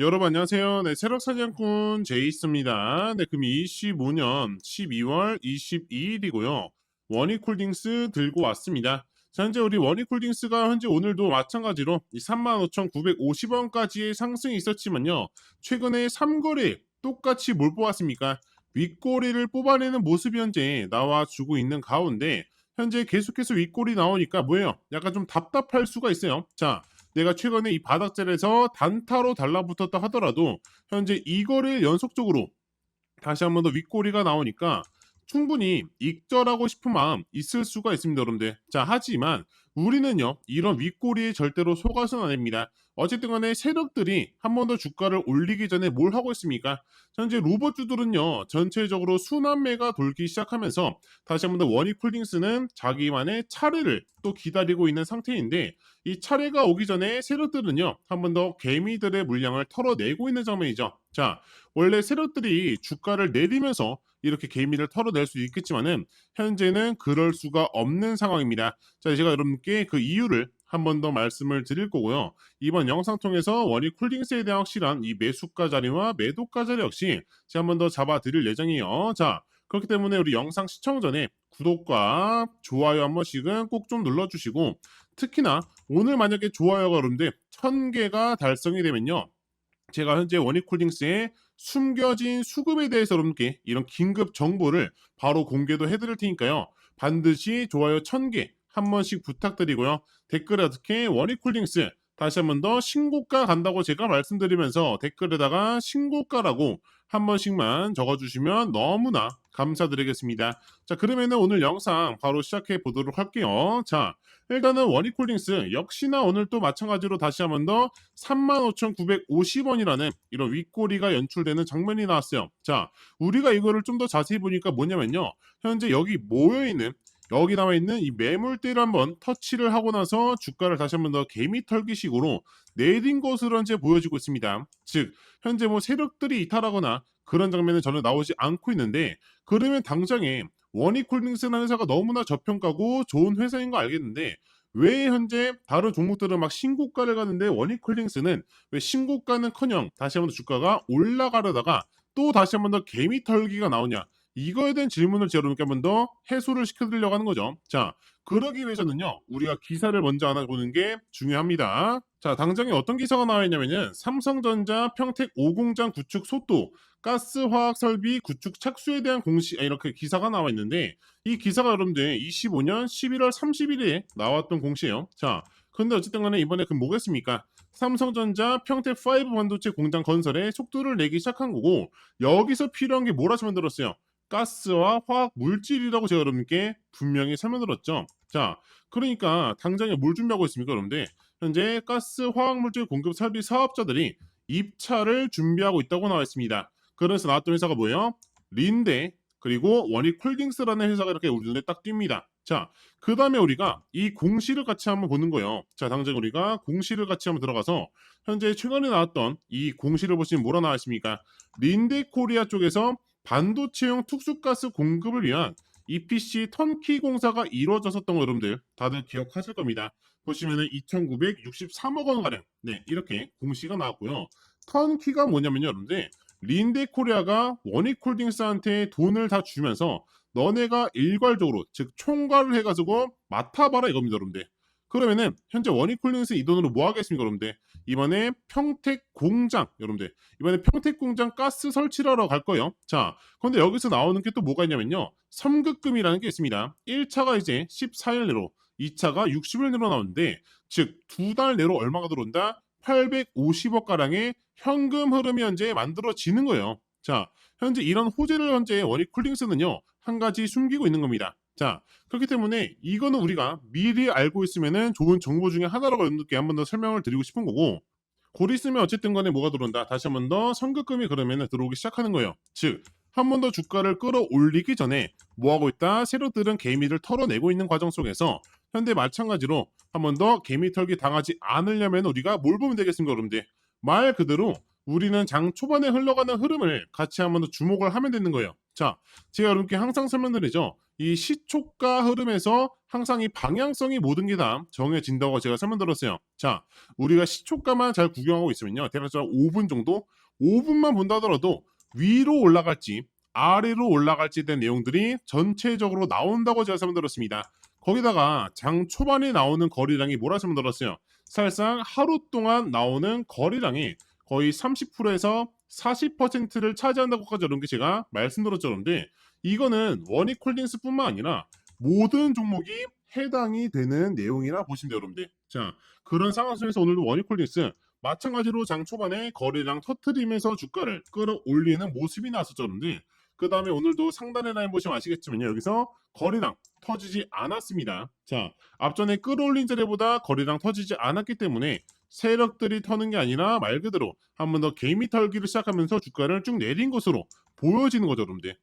여러분 안녕하세요. 네, 세력 사냥꾼 제이스입니다. 네, 그럼 25년 12월 22일이고요. 원익홀딩스 들고 왔습니다. 자, 현재 우리 원익홀딩스가 현재 오늘도 마찬가지로 이 35,950원까지의 상승이 있었지만요. 최근에 3거래 똑같이 뭘 뽑았습니까? 윗꼬리를 뽑아내는 모습이 현재 나와주고 있는 가운데 현재 계속해서 윗꼬리 나오니까 뭐예요? 약간 좀 답답할 수가 있어요. 자, 내가 최근에 이 바닥젤에서 단타로 달라붙었다 하더라도 현재 이거를 연속적으로 다시 한 번 더 윗꼬리가 나오니까 충분히 익절하고 싶은 마음 있을 수가 있습니다, 여러분들. 자, 하지만 우리는요, 이런 윗꼬리에 절대로 속아서는 안 됩니다. 어쨌든 간에 세력들이 한 번 더 주가를 올리기 전에 뭘 하고 있습니까? 현재 로봇주들은요, 전체적으로 순환매가 돌기 시작하면서 다시 한 번 더 원익홀딩스는 자기만의 차례를 또 기다리고 있는 상태인데 이 차례가 오기 전에 세력들은요, 한 번 더 개미들의 물량을 털어내고 있는 장면이죠. 자, 원래 세력들이 주가를 내리면서 이렇게 개미를 털어낼 수 있겠지만은 현재는 그럴 수가 없는 상황입니다. 자, 제가 여러분께 그 이유를 한 번 더 말씀을 드릴 거고요. 이번 영상 통해서 원익 쿨딩스에 대한 확실한 이 매수가 자리와 매도가 자리 역시 제가 한 번 더 잡아 드릴 예정이에요. 자, 그렇기 때문에 우리 영상 시청 전에 구독과 좋아요 한 번씩은 꼭 좀 눌러주시고 특히나 오늘 만약에 좋아요가 여러분들 1000개가 달성이 되면요. 제가 현재 원익홀딩스의 숨겨진 수급에 대해서 여러분께 이런 긴급 정보를 바로 공개도 해드릴 테니까요. 반드시 좋아요 1000개 한 번씩 부탁드리고요. 댓글에 어떻게 원익홀딩스 다시 한 번 더 신고가 간다고 제가 말씀드리면서 댓글에다가 신고가라고 한 번씩만 적어주시면 너무나 감사드리겠습니다. 자, 그러면은 오늘 영상 바로 시작해 보도록 할게요. 자, 일단은 원익홀딩스 역시나 오늘 또 마찬가지로 다시 한번 더 35,950원이라는 이런 윗꼬리가 연출되는 장면이 나왔어요. 자, 우리가 이거를 좀 더 자세히 보니까 뭐냐면요. 현재 여기 모여있는 여기 나와 있는 이 매물대를 한번 터치를 하고 나서 주가를 다시 한번 더 개미 털기식으로 내린 것으로 현재 보여지고 있습니다. 즉 현재 뭐 세력들이 이탈하거나 그런 장면은 전혀 나오지 않고 있는데 그러면 당장에 원익홀딩스라는 회사가 너무나 저평가고 좋은 회사인 거 알겠는데 왜 현재 다른 종목들은 막 신고가를 가는데 원익홀딩스는 왜 신고가는커녕 다시 한번 더 주가가 올라가려다가 또 다시 한번 더 개미 털기가 나오냐 이거에 대한 질문을 제가 여러분께 한번 더 해소를 시켜드리려고 하는 거죠. 자, 그러기 위해서는요, 우리가 기사를 먼저 알아보는 게 중요합니다. 자, 당장에 어떤 기사가 나와 있냐면은 삼성전자 평택 5공장 구축 속도, 가스화학 설비 구축 착수에 대한 공시, 아, 이렇게 기사가 나와 있는데, 이 기사가 여러분들 25년 11월 30일에 나왔던 공시예요. 자, 근데 어쨌든 간에 이번에 그 뭐겠습니까? 삼성전자 평택 5 반도체 공장 건설에 속도를 내기 시작한 거고, 여기서 필요한 게 뭐라 만들었어요? 가스와 화학 물질이라고 제가 여러분께 분명히 설명드렸죠. 자, 그러니까 당장에 뭘 준비하고 있습니까, 여러분들? 현재 가스 화학 물질 공급 설비 사업자들이 입찰을 준비하고 있다고 나와 있습니다. 그래서 나왔던 회사가 뭐예요? 린데 그리고 원익홀딩스라는 회사가 이렇게 우리 눈에 딱 띕니다. 자, 그 다음에 우리가 이 공시를 같이 한번 보는 거예요. 자, 당장 우리가 공시를 같이 한번 들어가서 현재 최근에 나왔던 이 공시를 보시면 뭐라 나와 있습니까? 린데 코리아 쪽에서 반도체용 특수가스 공급을 위한 EPC 턴키 공사가 이루어졌었던 거 여러분들 다들 기억하실 겁니다. 보시면은 2,963억 원 가량 네 이렇게 공시가 나왔고요. 턴키가 뭐냐면요 여러분들 린데 코리아가 원익홀딩스한테 돈을 다 주면서 너네가 일괄적으로 즉 총괄을 해가지고 맡아봐라 이겁니다 여러분들. 그러면은 현재 원익홀딩스 이 돈으로 뭐 하겠습니까, 여러분들? 이번에 평택 공장, 여러분들. 이번에 평택 공장 가스 설치를 하러 갈 거예요. 자, 그런데 여기서 나오는 게 또 뭐가 있냐면요. 섬급금이라는 게 있습니다. 1차가 이제 14일 내로, 2차가 60일 내로 나오는데, 즉, 두 달 내로 얼마가 들어온다? 850억 가량의 현금 흐름이 현재 만들어지는 거예요. 자, 현재 이런 호재를 현재 원익홀딩스는요, 한 가지 숨기고 있는 겁니다. 자, 그렇기 때문에 이거는 우리가 미리 알고 있으면은 좋은 정보 중에 하나라고 여러분들께 한 번 더 설명을 드리고 싶은 거고, 곧 있으면 어쨌든 간에 뭐가 들어온다. 다시 한 번 더 선급금이 그러면 들어오기 시작하는 거예요. 즉, 한 번 더 주가를 끌어올리기 전에 뭐 하고 있다? 세력들은 개미를 털어내고 있는 과정 속에서 현대 마찬가지로 한 번 더 개미 털기 당하지 않으려면 우리가 뭘 보면 되겠습니까, 여러분들? 말 그대로 우리는 장 초반에 흘러가는 흐름을 같이 한 번 더 주목을 하면 되는 거예요. 자, 제가 여러분께 항상 설명드리죠. 이 시초가 흐름에서 항상 이 방향성이 모든 게 다 정해진다고 제가 설명드렸어요. 자, 우리가 시초가만 잘 구경하고 있으면요. 대략적으로 5분 정도? 5분만 본다 하더라도 위로 올라갈지 아래로 올라갈지에 대한 내용들이 전체적으로 나온다고 제가 설명드렸습니다. 거기다가 장 초반에 나오는 거래량이 뭐라 설명드렸어요? 사실상 하루 동안 나오는 거래량이 거의 30%에서 40%를 차지한다고까지 이런 게 제가 말씀드렸죠. 그런데 이거는 원익홀딩스뿐만 아니라 모든 종목이 해당이 되는 내용이라 보시면 돼요, 여러분들. 자, 그런 상황 속에서 오늘도 원익홀딩스 마찬가지로 장 초반에 거래량 터트리면서 주가를 끌어올리는 모습이 나왔었죠, 여러분들. 그 다음에 오늘도 상단의 라인 보시면 아시겠지만요. 여기서 거래량 터지지 않았습니다. 자, 앞전에 끌어올린 자리보다 거래량 터지지 않았기 때문에 세력들이 터는 게 아니라 말 그대로 한 번 더 개미 털기를 시작하면서 주가를 쭉 내린 것으로 보여지는 거죠, 여러분들.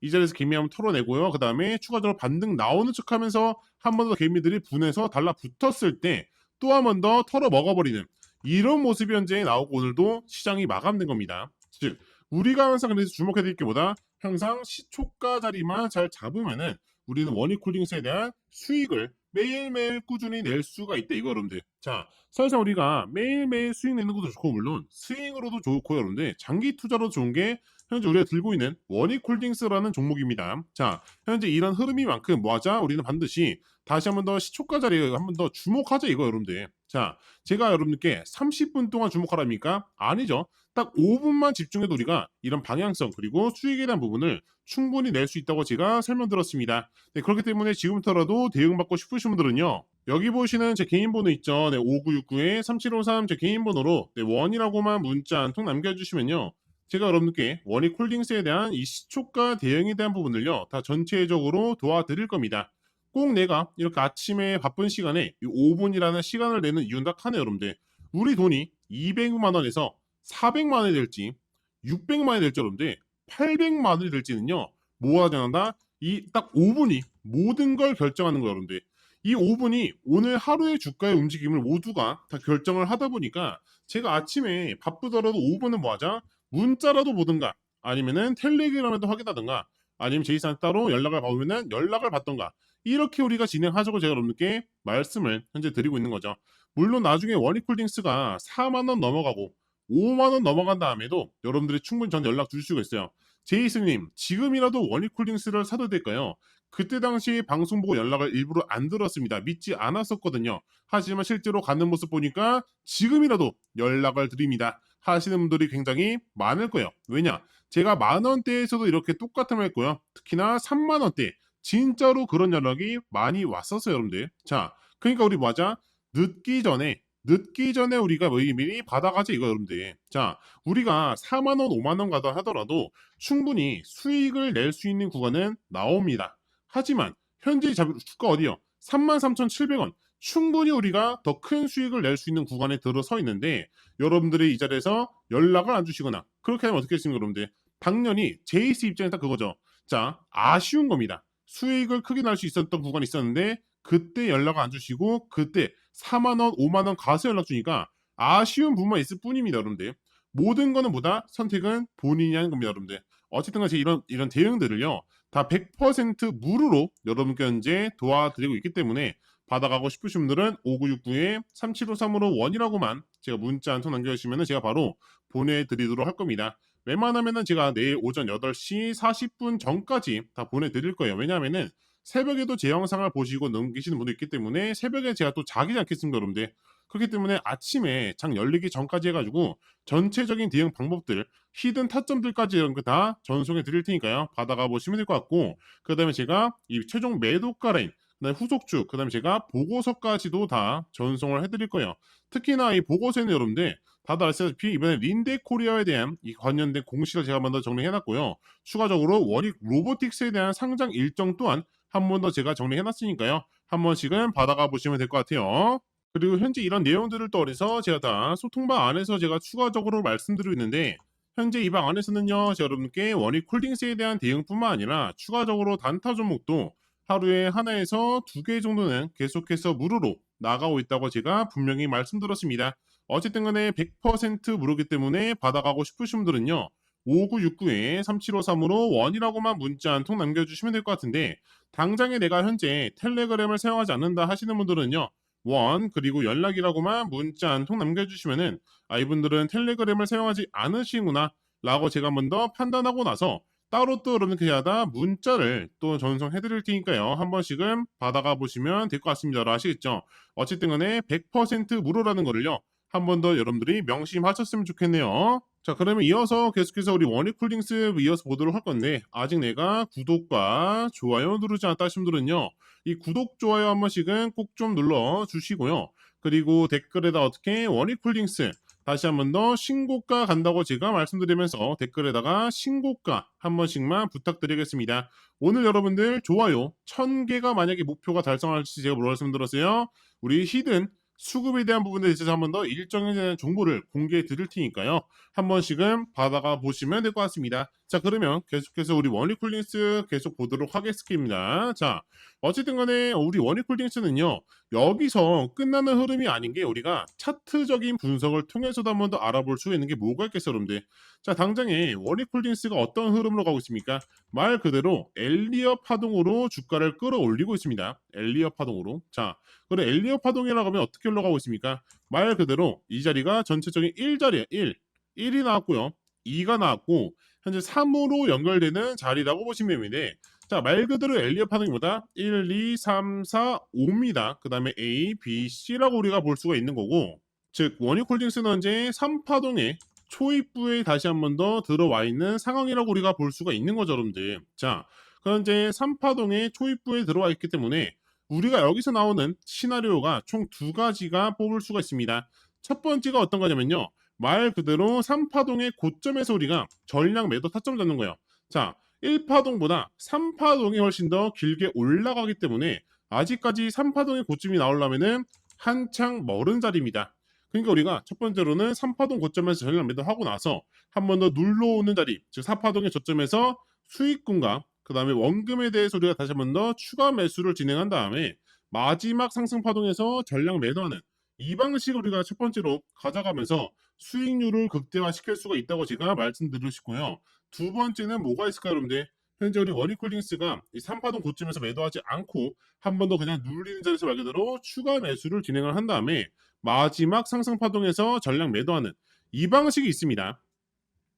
이 자리에서 개미 한번 털어내고요. 그 다음에 추가적으로 반등 나오는 척 하면서 한 번 더 개미들이 분해서 달라붙었을 때 또 한 번 더 털어 먹어버리는 이런 모습이 현재 나오고 오늘도 시장이 마감된 겁니다. 즉 우리가 항상 주목해야 될게 뭐다? 항상 시초가 자리만 잘 잡으면은 우리는 원익홀딩스에 대한 수익을 매일매일 꾸준히 낼 수가 있다 이거 여러분들. 자, 사실상 우리가 매일매일 수익 내는 것도 좋고 물론 스윙으로도 좋고 여러분들 장기 투자로 좋은 게 현재 우리가 들고 있는 원익홀딩스라는 종목입니다. 자, 현재 이런 흐름이만큼 뭐하자? 우리는 반드시 다시 한번 더 시초가 자리에 한번 더 주목하자 이거 여러분들. 자, 제가 여러분들께 30분 동안 주목하랍니까? 아니죠. 딱 5분만 집중해도 우리가 이런 방향성 그리고 수익에 대한 부분을 충분히 낼 수 있다고 제가 설명드렸습니다. 네, 그렇기 때문에 지금부터라도 대응받고 싶으신 분들은요. 여기 보시는 제 개인 번호 있죠. 네, 5969에 3753 제 개인 번호로 네, 원이라고만 문자 한 통 남겨주시면요. 제가 여러분께 원익 홀딩스에 대한 이 시초가 대응에 대한 부분을요. 다 전체적으로 도와드릴 겁니다. 꼭 내가 이렇게 아침에 바쁜 시간에 이 5분이라는 시간을 내는 이유는 딱 하네요, 여러분들. 우리 돈이 200만 원에서 400만 원이 될지 600만 원이 될지 여러분들 800만 원이 될지는요. 뭐가 정한다? 이 딱 5분이 모든 걸 결정하는 거예요, 여러분들. 이 5분이 오늘 하루의 주가의 움직임을 모두가 다 결정을 하다 보니까 제가 아침에 바쁘더라도 5분은 뭐 하자? 문자라도 보든가 아니면은 텔레그램에도 확인하든가 아니면 제이스한테 따로 연락을 받으면은 연락을 받던가 이렇게 우리가 진행하자고 제가 여러분께 말씀을 현재 드리고 있는 거죠. 물론 나중에 원익홀딩스가 4만 원 넘어가고 5만 원 넘어간 다음에도 여러분들이 충분히 전 연락 주실 수가 있어요. 제이스님 지금이라도 원익홀딩스를 사도 될까요? 그때 당시 방송 보고 연락을 일부러 안 들었습니다. 믿지 않았었거든요. 하지만 실제로 가는 모습 보니까 지금이라도 연락을 드립니다. 하시는 분들이 굉장히 많을 거예요. 왜냐? 제가 만 원대에서도 이렇게 똑같은 말 했고요. 특히나 3만 원대 진짜로 그런 연락이 많이 왔었어요, 여러분들. 자, 그러니까 우리 맞아 늦기 전에 늦기 전에 우리가 미리 받아가자 이거 여러분들. 자, 우리가 4만 원, 5만 원 가다 하더라도 충분히 수익을 낼 수 있는 구간은 나옵니다. 하지만 현재 잡- 주가 어디요? 33,700원. 충분히 우리가 더 큰 수익을 낼 수 있는 구간에 들어서 있는데 여러분들이 이 자리에서 연락을 안 주시거나 그렇게 하면 어떻게 했습니까, 여러분들? 당연히 제이스 입장에서 딱 그거죠. 자, 아쉬운 겁니다. 수익을 크게 날 수 있었던 구간이 있었는데 그때 연락을 안 주시고 그때 4만 원, 5만 원 가서 연락 주니까 아쉬운 부분만 있을 뿐입니다, 여러분들. 모든 거는 뭐다? 선택은 본인이 하는 겁니다, 여러분들. 어쨌든 간에 이런 이런 대응들을요. 다 100% 무료로 여러분께 현재 도와드리고 있기 때문에 받아가고 싶으신 분들은 5969에 3753으로 원이라고만 제가 문자 한 통 남겨주시면 제가 바로 보내드리도록 할 겁니다. 웬만하면은 제가 내일 오전 8시 40분 전까지 다 보내드릴 거예요. 왜냐하면은 새벽에도 제 영상을 보시고 넘기시는 분도 있기 때문에 새벽에 제가 또 자기 않겠습니까, 여러분들? 그렇기 때문에 아침에 장 열리기 전까지 해가지고 전체적인 대응 방법들, 히든 타점들까지 이런 거 다 전송해 드릴 테니까요. 받아가 보시면 될 것 같고, 그 다음에 제가 이 최종 매도가 라인, 그다음에 후속주, 그다음에 제가 보고서까지도 다 전송을 해드릴 거예요. 특히나 이 보고서는 여러분들 다들 아시다시피 이번에 린데 코리아에 대한 이 관련된 공시를 제가 더 정리해놨고요. 추가적으로 원익 로보틱스에 대한 상장 일정 또한 한 번 더 제가 정리해놨으니까요. 한 번씩은 받아가 보시면 될 것 같아요. 그리고 현재 이런 내용들을 떠올려서 제가 다 소통방 안에서 제가 추가적으로 말씀드리고 있는데 현재 이 방 안에서는요, 제가 여러분께 원익 콜딩스에 대한 대응뿐만 아니라 추가적으로 단타 종목도 하루에 하나에서 두 개 정도는 계속해서 무료로 나가고 있다고 제가 분명히 말씀드렸습니다. 어쨌든 간에 100% 무료기 때문에 받아가고 싶으신 분들은요. 5969에 3753으로 원이라고만 문자 한 통 남겨주시면 될 것 같은데 당장에 내가 현재 텔레그램을 사용하지 않는다 하시는 분들은요. 원 그리고 연락이라고만 문자 한 통 남겨주시면은 아 이분들은 텔레그램을 사용하지 않으시구나 라고 제가 더 판단하고 나서 따로 또 이렇게 하다 문자를 또 전송해 드릴 테니까요. 한 번씩은 받아가 보시면 될 것 같습니다. 아시겠죠? 어쨌든 간에 100% 무료라는 거를요. 한 번 더 여러분들이 명심하셨으면 좋겠네요. 자, 그러면 이어서 계속해서 우리 원익홀딩스 이어서 보도록 할 건데 아직 내가 구독과 좋아요 누르지 않았다 하신 분들은요. 이 구독, 좋아요 한 번씩은 꼭 좀 눌러 주시고요. 그리고 댓글에다 어떻게 원익홀딩스 다시 한 번 더 신고가 간다고 제가 말씀드리면서 댓글에다가 신고가 한 번씩만 부탁드리겠습니다. 오늘 여러분들 좋아요 1000개가 만약에 목표가 달성할지 제가 말씀드렸어요. 우리 히든 수급에 대한 부분에 대해서 한 번 더 일정에 정보를 공개해 드릴 테니까요. 한 번씩은 받아가 보시면 될 것 같습니다. 자, 그러면 계속해서 우리 원리쿨링스 계속 보도록 하겠습니다. 자, 어쨌든 간에 우리 원리쿨링스는요, 여기서 끝나는 흐름이 아닌 게 우리가 차트적인 분석을 통해서도 한 번 더 알아볼 수 있는 게 뭐가 있겠어요, 여러분들. 자, 당장에 원리쿨링스가 어떤 흐름으로 가고 있습니까? 말 그대로 엘리어 파동으로 주가를 끌어올리고 있습니다. 엘리어 파동으로. 자, 그럼 엘리어 파동이라고 하면 어떻게 올라가고 있습니까? 말 그대로 이 자리가 전체적인 1자리에 1, 1이 나왔고요. 2가 나왔고 현재 3으로 연결되는 자리라고 보시면 됩니다. 자, 말 그대로 엘리어 파동이보다 1, 2, 3, 4, 5입니다. 그 다음에 A, B, C라고 우리가 볼 수가 있는 거고 즉 원익홀딩스는 현재 3파동의 초입부에 다시 한 번 더 들어와 있는 상황이라고 우리가 볼 수가 있는 거죠, 여러분들. 자, 이제 3파동의 초입부에 들어와 있기 때문에 우리가 여기서 나오는 시나리오가 총 두 가지가 뽑을 수가 있습니다. 첫 번째가 어떤 거냐면요. 말 그대로 3파동의 고점에서 우리가 전량 매도 타점 잡는 거예요. 자, 1파동보다 3파동이 훨씬 더 길게 올라가기 때문에 아직까지 3파동의 고점이 나오려면은 한창 멀은 자리입니다. 그러니까 우리가 첫 번째로는 3파동 고점에서 전량 매도하고 나서 한 번 더 눌러오는 자리, 즉 4파동의 저점에서 수익금과 그 다음에 원금에 대해서 우리가 다시 한번 더 추가 매수를 진행한 다음에 마지막 상승 파동에서 전량 매도하는 이 방식을 우리가 첫 번째로 가져가면서 수익률을 극대화시킬 수가 있다고 제가 말씀드리고 싶고요. 두 번째는 뭐가 있을까요, 여러분들? 현재 우리 이 3파동 고점에서 매도하지 않고 한 번 더 그냥 눌리는 자리에서 말 그대로 추가 매수를 진행을 한 다음에 마지막 상승 파동에서 전량 매도하는 이 방식이 있습니다.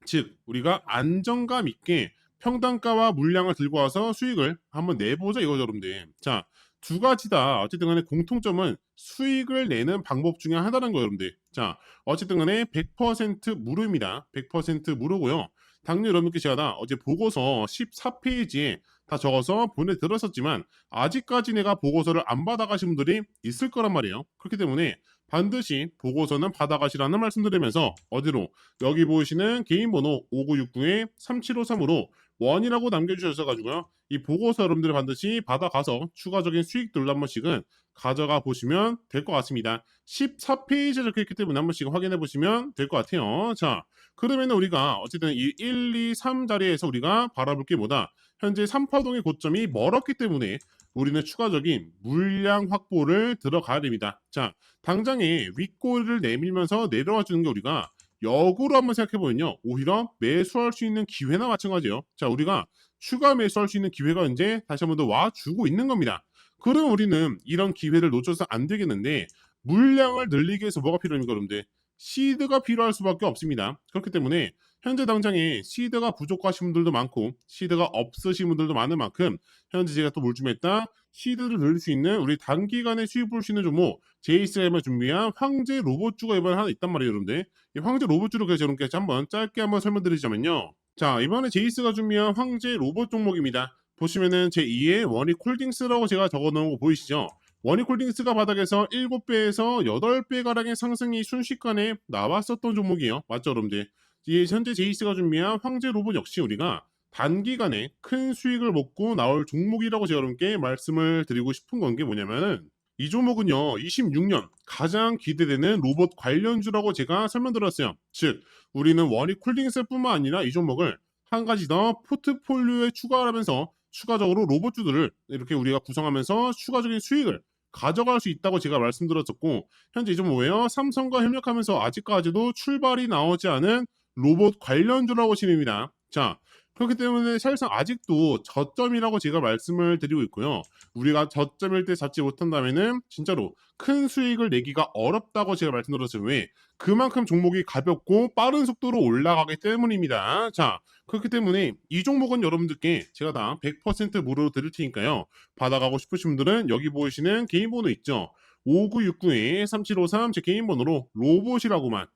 즉 우리가 안정감 있게 평단가와 물량을 들고 와서 수익을 한번 내보자 이거죠, 여러분들. 자, 두 가지 다 어쨌든 간에 공통점은 수익을 내는 방법 중에 하나라는 거예요, 여러분들. 자, 어쨌든 간에 100% 무료입니다. 100% 무료고요. 당연히 여러분께 제가 다 어제 보고서 14페이지에 다 적어서 보내드렸었지만 아직까지 내가 보고서를 안 받아가신 분들이 있을 거란 말이에요. 그렇기 때문에 반드시 보고서는 받아가시라는 말씀드리면서 어디로 여기 보이시는 개인 번호 5969에 3753으로 원이라고 남겨주셔서 가지고요. 이 보고서 여러분들이 반드시 받아가서 추가적인 수익들도 한 번씩은 가져가 보시면 될 것 같습니다. 14페이지에 적혀있기 때문에 한 번씩 확인해 보시면 될 것 같아요. 자, 그러면 우리가 어쨌든 이 1, 2, 3 자리에서 우리가 바라볼 게 뭐다? 현재 3파동의 고점이 멀었기 때문에 우리는 추가적인 물량 확보를 들어가야 됩니다. 자, 당장에 윗골을 내밀면서 내려와 주는 게 우리가 역으로 한번 생각해보면요. 오히려 매수할 수 있는 기회나 마찬가지예요. 자, 우리가 추가 매수할 수 있는 기회가 이제 다시 한번 더 와주고 있는 겁니다. 그럼 우리는 이런 기회를 놓쳐서 안 되겠는데 물량을 늘리기 위해서 뭐가 필요합니까, 여러분들? 시드가 필요할 수밖에 없습니다. 그렇기 때문에 현재 당장에 시드가 부족하신 분들도 많고 시드가 없으신 분들도 많은 만큼 현재 제가 또 몰줌했다 시드를 늘릴 수 있는 우리 단기간에 수익 볼수 있는 종목 제이스엠을 준비한 황제 로봇주가 이번에 하나 있단 말이에요 여러분들 이 황제 로봇주를 그래서 여러분께 한번 짧게 한번 설명드리자면요 자 이번에 제이스가 준비한 황제 로봇 종목입니다 보시면은 제 2의 원익 콜딩스라고 제가 적어놓은 거 보이시죠 원익홀딩스가 바닥에서 7배에서 8배 가량의 상승이 순식간에 나왔었던 종목이에요. 맞죠, 여러분들? 이 현재 제이스가 준비한 황제 로봇 역시 우리가 단기간에 큰 수익을 먹고 나올 종목이라고 제가 여러분께 말씀을 드리고 싶은 건 게 뭐냐면은 이 종목은요, 26년 가장 기대되는 로봇 관련주라고 제가 설명드렸어요. 즉, 우리는 원익 콜딩스 뿐만 아니라 이 종목을 한 가지 더 포트폴리오에 추가하면서 추가적으로 로봇주들을 이렇게 우리가 구성하면서 추가적인 수익을 가져갈 수 있다고 제가 말씀드렸었고 현재 이 종목이에요. 삼성과 협력하면서 아직까지도 출발이 나오지 않은 로봇 관련주라고 됩니다. 자, 그렇기 때문에 사실상 아직도 저점이라고 제가 말씀을 드리고 있고요. 우리가 저점일 때 잡지 못한다면은 진짜로 큰 수익을 내기가 어렵다고 제가 말씀드렸어요. 왜? 그만큼 종목이 가볍고 빠른 속도로 올라가기 때문입니다. 자, 그렇기 때문에 이 종목은 여러분들께 제가 다 100% 무료로 드릴 테니까요. 받아가고 싶으신 분들은 여기 보이시는 개인 번호 있죠. 5969-3753 제 개인 번호로 로봇이라고만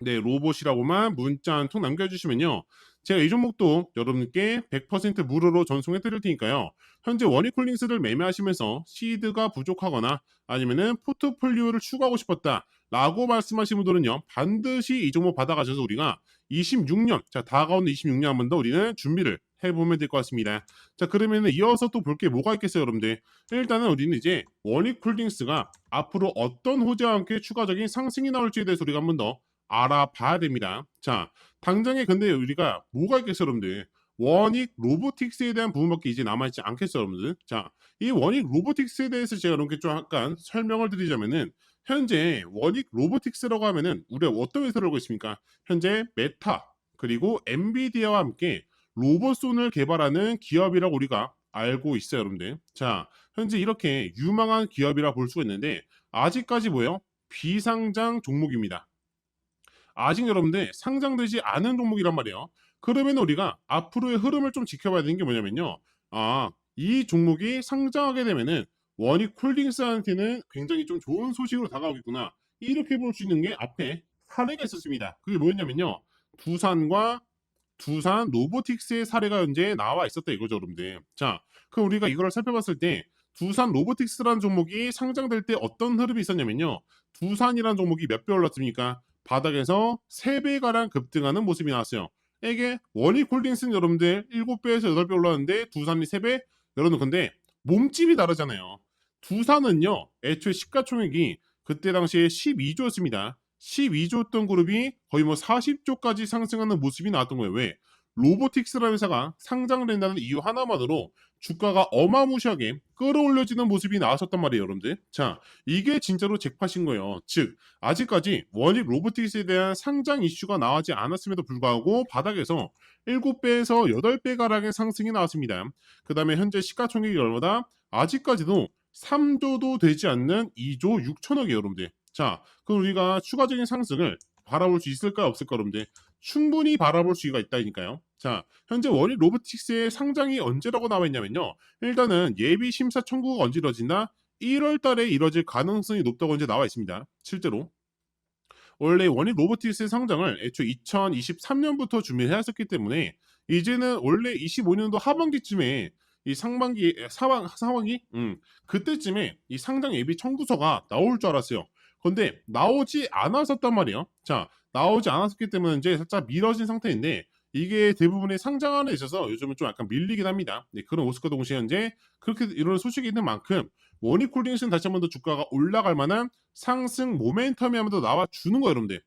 네, 로봇이라고만 문자 한 통 남겨주시면요. 제가 이 종목도 여러분께 100% 무료로 전송해 드릴 테니까요. 현재 원익홀딩스를 매매하시면서 시드가 부족하거나 아니면은 포트폴리오를 추가하고 싶었다 라고 말씀하신 분들은요. 반드시 이 종목 받아가셔서 우리가 26년, 자 다가오는 26년 한 번 더 우리는 준비를 해보면 될 것 같습니다. 자 그러면 이어서 또 볼 게 뭐가 있겠어요 여러분들. 일단은 우리는 이제 원익홀딩스가 앞으로 어떤 호재와 함께 추가적인 상승이 나올지에 대해서 우리가 한 번 더 알아봐야 됩니다. 자, 당장에 근데 우리가 뭐가 있겠어요, 여러분들? 원익 로보틱스에 대한 부분밖에 이제 남아있지 않겠어요, 여러분들? 자, 이 원익 로보틱스에 대해서 제가 이렇게 좀 약간 설명을 드리자면은 현재 원익 로보틱스라고 하면은 우리가 어떤 회사를 알고 있습니까? 현재 메타 그리고 엔비디아와 함께 로봇손을 개발하는 기업이라고 우리가 알고 있어요, 여러분들. 자, 현재 이렇게 유망한 기업이라 볼 수가 있는데 아직까지 뭐예요? 비상장 종목입니다. 아직 여러분들 상장되지 않은 종목이란 말이에요. 그러면 우리가 앞으로의 흐름을 좀 지켜봐야 되는 게 뭐냐면요. 아, 이 종목이 상장하게 되면은 원익 콜딩스한테는 굉장히 좀 좋은 소식으로 다가오겠구나. 이렇게 볼 수 있는 게 앞에 사례가 있었습니다. 그게 뭐였냐면요. 두산과 두산 로보틱스의 사례가 현재 나와 있었다 이거죠, 여러분들. 자, 그럼 우리가 이걸 살펴봤을 때 두산 로보틱스라는 종목이 상장될 때 어떤 흐름이 있었냐면요. 두산이라는 종목이 몇 배 올랐습니까? 바닥에서 3배가량 급등하는 모습이 나왔어요. 이게 원익홀딩스는 여러분들 7배에서 8배 올랐는데 두산이 3배? 여러분 근데 몸집이 다르잖아요. 두산은요. 애초에 시가총액이 그때 당시에 12조였습니다. 12조였던 그룹이 거의 뭐 40조까지 상승하는 모습이 나왔던 거예요. 왜? 로보틱스라는 회사가 상장된다는 이유 하나만으로 주가가 어마무시하게 끌어올려지는 모습이 나왔었단 말이에요, 여러분들. 자, 이게 진짜로 잭팟인 거예요. 즉, 아직까지 원익 로보틱스에 대한 상장 이슈가 나오지 않았음에도 불구하고 바닥에서 7배에서 8배 가량의 상승이 나왔습니다. 그 다음에 현재 시가총액이 얼마다? 아직까지도 3조도 되지 않는 2조 6천억이에요, 여러분들. 자, 그럼 우리가 추가적인 상승을 바라볼 수 있을까 없을까, 여러분들? 충분히 바라볼 수가 있다니까요. 자, 현재 원익 로보틱스의 상장이 언제라고 나와 있냐면요. 일단은 예비 심사 청구가 언제 이뤄진다? 1월 달에 이뤄질 가능성이 높다고 이제 나와 있습니다. 실제로. 원래 원익 로보틱스의 상장을 애초 2023년부터 준비해왔었기 때문에 이제는 원래 25년도 하반기쯤에 이 상반기 사왕 상반기 음 그때쯤에 이 상장 예비 청구서가 나올 줄 알았어요. 근데 나오지 않았었단 말이에요. 자, 나오지 않았기 때문에 이제 살짝 미뤄진 상태인데 이게 대부분의 상장안에 있어서 요즘은 좀 약간 밀리긴 합니다. 네, 그런 오스카 동시에 현재 그렇게 이런 소식이 있는 만큼 원익홀딩스는 다시 한 번 더 주가가 올라갈 만한 상승 모멘텀이 한 번 더 나와 주는 거예요, 여러분들.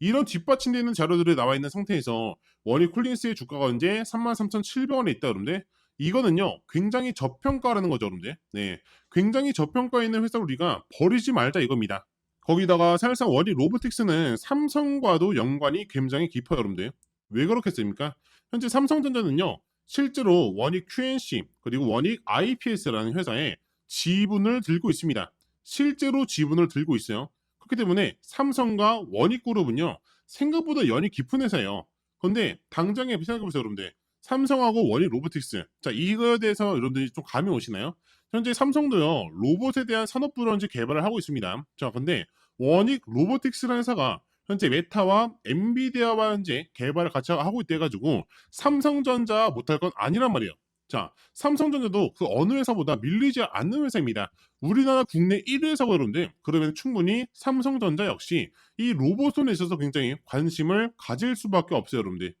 이런 뒷받침되는 자료들이 나와 있는 상태에서 원익홀딩스의 주가가 현재 33,700원에 있다, 여러분들. 이거는요, 굉장히 저평가라는 거죠, 여러분들. 네. 굉장히 저평가 있는 회사를 우리가 버리지 말자 이겁니다. 거기다가 사실상 원익 로보틱스는 삼성과도 연관이 굉장히 깊어요, 여러분들. 왜 그렇겠습니까? 현재 삼성전자는요, 실제로 원익 QNC 그리고 원익 IPS라는 회사에 지분을 들고 있습니다. 실제로 지분을 들고 있어요. 그렇기 때문에 삼성과 원익그룹은요, 생각보다 연이 깊은 회사예요. 그런데 당장에 생각해보세요, 여러분들. 삼성하고 원익 로보틱스. 자, 이거에 대해서 여러분들이 좀 감이 오시나요? 현재 삼성도요, 로봇에 대한 산업 브런지 개발을 하고 있습니다. 자, 근데 원익 로보틱스라는 회사가 현재 메타와 엔비디아와 현재 개발을 같이 하고 있대 가지고 삼성전자 못할 건 아니란 말이에요. 자, 삼성전자도 그 어느 회사보다 밀리지 않는 회사입니다. 우리나라 국내 1위 회사가 그런데 그러면 충분히 삼성전자 역시 이 로봇손에 있어서 굉장히 관심을 가질 수밖에 없어요, 여러분들.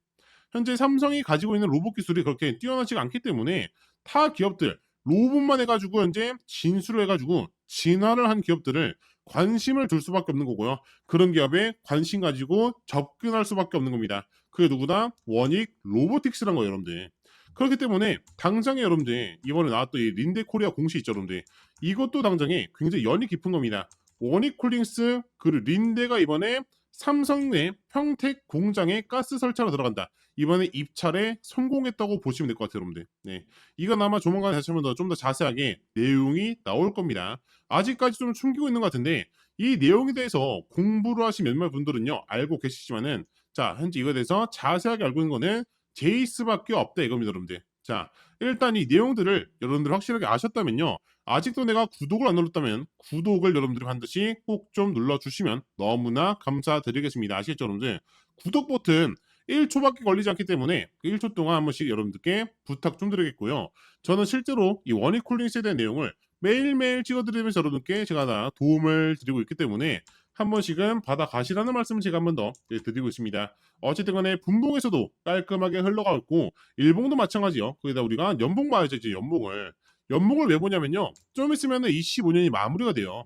현재 삼성이 가지고 있는 로봇 기술이 그렇게 뛰어나지 않기 때문에 타 기업들 로봇만 해가지고 현재 진수를 해가지고 진화를 한 기업들을 관심을 둘 수밖에 없는 거고요. 그런 기업에 관심 가지고 접근할 수밖에 없는 겁니다. 그게 누구다? 원익 로보틱스란 거예요, 여러분들. 그렇기 때문에 당장에 여러분들 이번에 나왔던 이 린데 코리아 공시 있죠, 여러분들. 이것도 당장에 굉장히 연이 깊은 겁니다. 원익 콜링스 그리고 린데가 이번에 삼성 내 평택 공장에 가스 설치하러 들어간다. 이번에 입찰에 성공했다고 보시면 될 것 같아요, 여러분들. 네. 이건 아마 조만간 다시 한번 더 좀 더 자세하게 내용이 나올 겁니다. 아직까지 좀 숨기고 있는 것 같은데 이 내용에 대해서 공부를 하신 몇몇 분들은요 알고 계시지만은 자 현재 이거에 대해서 자세하게 알고 있는 거는 제이스밖에 없다 이겁니다, 여러분들. 자 일단 이 내용들을 여러분들 확실하게 아셨다면요. 아직도 내가 구독을 안 눌렀다면 구독을 여러분들이 반드시 꼭 좀 눌러주시면 너무나 감사드리겠습니다. 아시겠죠, 여러분들? 구독 버튼 1초밖에 걸리지 않기 때문에 그 1초 동안 한 번씩 여러분들께 부탁 좀 드리겠고요. 저는 실제로 이 원익쿨링스에 대한 내용을 매일매일 찍어드리면서 여러분께 제가 다 도움을 드리고 있기 때문에 한 번씩은 받아가시라는 말씀을 제가 한 번 더 드리고 있습니다. 어쨌든 간에 분봉에서도 깔끔하게 흘러가고 일봉도 마찬가지요. 거기다 우리가 연봉 봐야죠, 이제 연봉을. 연봉을 왜 보냐면요. 좀 있으면 25년이 마무리가 돼요.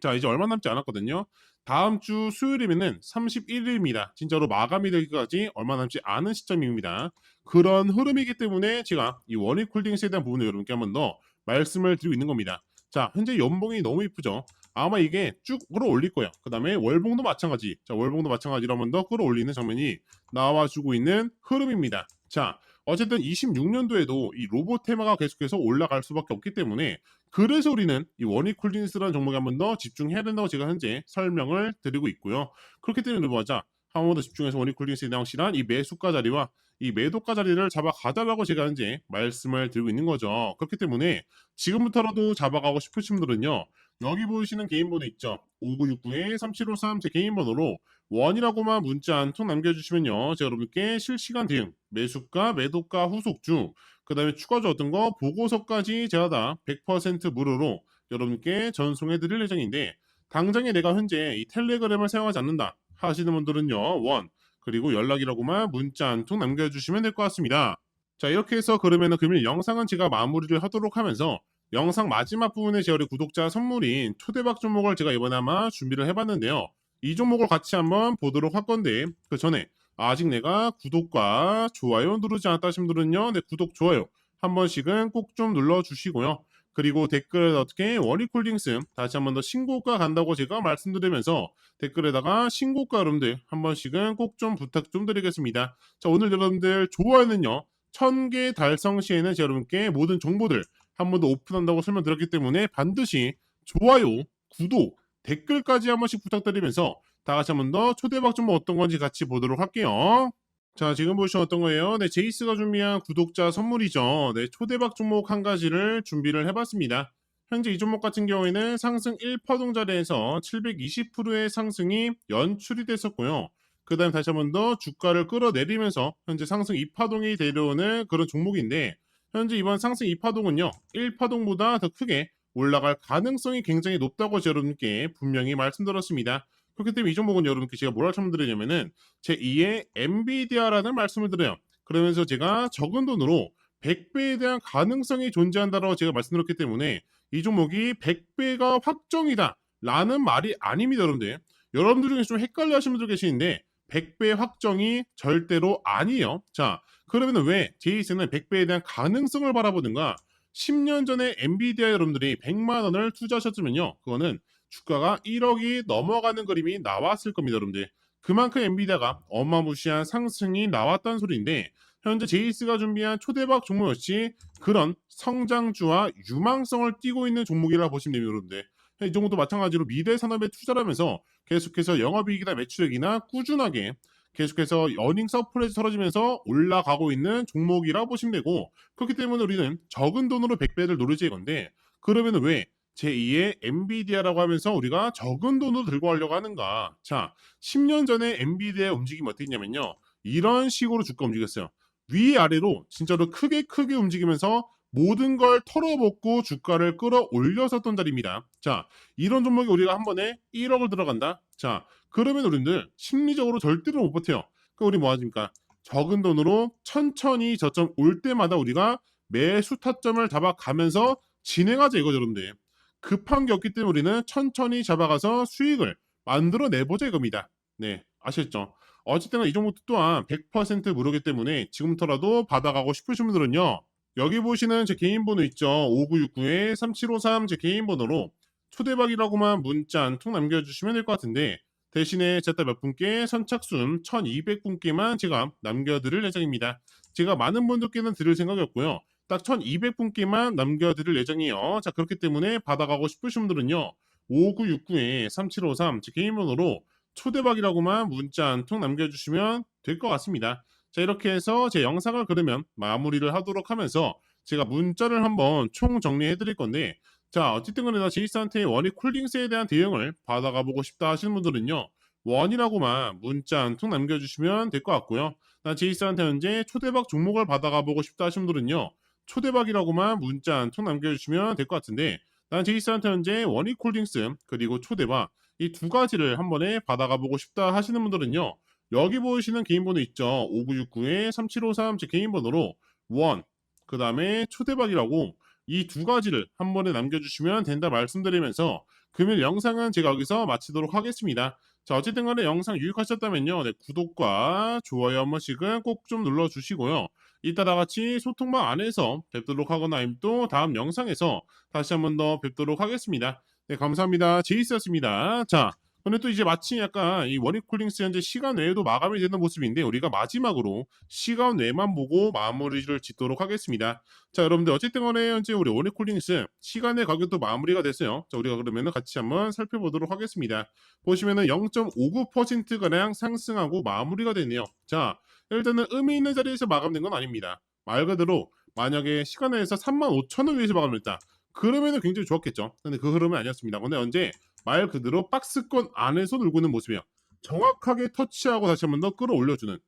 자, 이제 얼마 남지 않았거든요. 다음 주 수요일이면은 31일입니다. 진짜로 마감이 되기까지 얼마 남지 않은 시점입니다. 그런 흐름이기 때문에 제가 이 원익 홀딩스에 대한 부분을 여러분께 한 번 더 말씀을 드리고 있는 겁니다. 자, 현재 연봉이 너무 이쁘죠? 아마 이게 쭉 끌어올릴 거예요. 그 다음에 월봉도 마찬가지. 자, 월봉도 마찬가지로 한번 더 끌어올리는 장면이 나와주고 있는 흐름입니다. 자, 어쨌든 26년도에도 이 로봇 테마가 계속해서 올라갈 수밖에 없기 때문에 그래서 우리는 이 원익 쿨린스라는 종목에 한번 더 집중해야 된다고 제가 현재 설명을 드리고 있고요. 그렇기 때문에 보자 한 번 더 집중해서 원익 쿨린스에 대한 확실한 이 매수가 자리와 이 매도가 자리를 잡아가달라고 제가 현재 말씀을 드리고 있는 거죠. 그렇기 때문에 지금부터라도 잡아가고 싶으신 분들은요. 여기 보이시는 개인 번호 있죠? 5969-3753 제 개인 번호로 원이라고만 문자 한 통 남겨주시면요. 제가 여러분께 실시간 대응, 매수가, 매도가, 후속주, 그 다음에 추가적 어떤 거 보고서까지 제가 다 100% 무료로 여러분께 전송해 드릴 예정인데 당장에 내가 현재 이 텔레그램을 사용하지 않는다 하시는 분들은요. 원, 그리고 연락이라고만 문자 한 통 남겨주시면 될 것 같습니다. 자 이렇게 해서 그러면은 금일 영상은 제가 마무리를 하도록 하면서 영상 마지막 부분에 제 우리 구독자 선물인 초대박 종목을 제가 이번에 아마 준비를 해봤는데요. 이 종목을 같이 한번 보도록 할 건데 그 전에 아직 내가 구독과 좋아요 누르지 않았다 하신 분들은요. 네, 구독, 좋아요 한 번씩은 꼭 좀 눌러주시고요. 그리고 댓글에 어떻게 원익홀딩스 다시 한 번 더 신고가 간다고 제가 말씀드리면서 댓글에다가 신고가 여러분들 한 번씩은 꼭 좀 부탁 좀 드리겠습니다. 자 오늘 여러분들 좋아요는요 1000개 달성 시에는 여러분께 모든 정보들 한 번 더 오픈한다고 설명드렸기 때문에 반드시 좋아요, 구독, 댓글까지 한 번씩 부탁드리면서 다 같이 한 번 더 초대박 좀 어떤 건지 같이 보도록 할게요. 자, 지금 보시면 어떤 거예요? 네, 제이스가 준비한 구독자 선물이죠. 네, 초대박 종목 한 가지를 준비를 해봤습니다. 현재 이 종목 같은 경우에는 상승 1파동 자리에서 720%의 상승이 연출이 됐었고요. 그 다음에 다시 한 번 더 주가를 끌어내리면서 현재 상승 2파동이 내려오는 그런 종목인데 현재 이번 상승 2파동은요 1파동보다 더 크게 올라갈 가능성이 굉장히 높다고 제 여러분께 분명히 말씀드렸습니다. 그렇기 때문에 이 종목은 여러분께 제가 뭐라 말씀드리냐면은 제2의 엔비디아라는 말씀을 드려요. 그러면서 제가 적은 돈으로 100배에 대한 가능성이 존재한다라고 제가 말씀드렸기 때문에 이 종목이 100배가 확정이다 라는 말이 아닙니다 여러분들 여러분들 중에 좀 헷갈려 하시는 분들 계시는데 100배 확정이 절대로 아니에요 자 그러면 왜 제이스는 100배에 대한 가능성을 바라보는가? 10년 전에 엔비디아 여러분들이 100만 원을 투자하셨으면요. 그거는 주가가 1억이 넘어가는 그림이 나왔을 겁니다 여러분들. 그만큼 엔비디아가 어마무시한 상승이 나왔다는 소리인데 현재 제이스가 준비한 초대박 종목 역시 그런 성장주와 유망성을 띠고 있는 종목이라 보시면 됩니다, 여러분들. 이 종목도 마찬가지로 미래 산업에 투자를 하면서 계속해서 영업이익이나 매출액이나 꾸준하게 계속해서 어닝 서프레이 떨어지면서 올라가고 있는 종목이라 보시면 되고 그렇기 때문에 우리는 적은 돈으로 100배를 노리지 건데 그러면 왜 제2의 엔비디아라고 하면서 우리가 적은 돈으로 들고 가려고 하는가? 자, 10년 전에 엔비디아의 움직임이 어땠냐면요. 이런 식으로 주가 움직였어요. 위아래로 진짜로 크게 크게 움직이면서 모든 걸 털어먹고 주가를 끌어올렸었던 자리입니다. 자, 이런 종목이 우리가 한 번에 1억을 들어간다. 자, 그러면 우리들 심리적으로 절대로 못 버텨요. 그럼 우리 뭐 하십니까? 적은 돈으로 천천히 저점 올 때마다 우리가 매수 타점을 잡아가면서 진행하자 이거죠, 여러분들. 급한 게 없기 때문에 우리는 천천히 잡아가서 수익을 만들어 내보자 이겁니다. 네, 아셨죠? 어쨌든 이 종목 또한 100% 무료기 때문에 지금부터라도 받아가고 싶으신 분들은요. 여기 보시는 제 개인 번호 있죠. 5969-3753 제 개인 번호로 초대박이라고만 문자 한 통 남겨주시면 될 것 같은데 대신에 제가 몇 분께 선착순 1200분께만 제가 남겨드릴 예정입니다. 제가 많은 분들께는 드릴 생각이 없고요. 딱 1200분께만 남겨드릴 예정이에요. 자 그렇기 때문에 받아가고 싶으신 분들은요. 5969에 3753제 개인 번호로 초대박이라고만 문자 한 통 남겨주시면 될 것 같습니다. 자 이렇게 해서 제 영상을 그러면 마무리를 하도록 하면서 제가 문자를 한번 총 정리해 드릴 건데 자 어쨌든 간에 제이스한테 원이 콜링스에 대한 대응을 받아가 보고 싶다 하시는 분들은요 원이라고만 문자 한 통 남겨주시면 될 것 같고요. 나 제이스한테 현재 초대박 종목을 받아가 보고 싶다 하시는 분들은요 초대박이라고만 문자 한 통 남겨주시면 될 것 같은데 난 제이스한테 현재 원이 콜링스 그리고 초대박 이 두 가지를 한 번에 받아가 보고 싶다 하시는 분들은요 여기 보이시는 개인 번호 있죠? 5969에 3753 제 개인 번호로 원 그 다음에 초대박이라고 이 두 가지를 한 번에 남겨주시면 된다 말씀드리면서 금일 영상은 제가 여기서 마치도록 하겠습니다. 자 어쨌든 간에 영상 유익하셨다면요. 네, 구독과 좋아요 한 번씩은 꼭 좀 눌러주시고요. 이따 다 같이 소통방 안에서 뵙도록 하거나 아니면 또 다음 영상에서 다시 한 번 더 뵙도록 하겠습니다. 네 감사합니다. 제이스였습니다. 자 근데 또 이제 마침 약간 이 원익콜링스 현재 시간 외에도 마감이 되는 모습인데 우리가 마지막으로 시간 외만 보고 마무리를 짓도록 하겠습니다. 자 여러분들 어쨌든 간에 현재 우리 원익콜링스 시간의 가격도 마무리가 됐어요. 자 우리가 그러면은 같이 한번 살펴보도록 하겠습니다. 보시면은 0.59%가량 상승하고 마무리가 되네요. 자 일단은 의미 있는 자리에서 마감된 건 아닙니다. 말 그대로 만약에 시간에서 35,000원 위에서 마감됐다. 그러면은 굉장히 좋았겠죠. 근데 그 흐름은 아니었습니다. 근데 언제 말 그대로 박스권 안에서 놀고 있는 모습이에요. 정확하게 터치하고 다시 한 번 더 끌어올려주는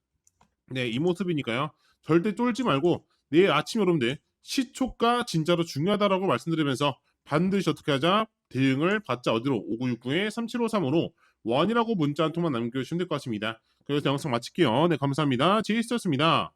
네, 이 모습이니까요. 절대 쫄지 말고 내일 아침 여러분들 시초가 진짜로 중요하다라고 말씀드리면서 반드시 어떻게 하자 대응을 받자 어디로 5969에 3753으로 원이라고 문자 한 통만 남겨주시면 될 것 같습니다. 그래서 영상 마칠게요. 네, 감사합니다. 제이스였습니다.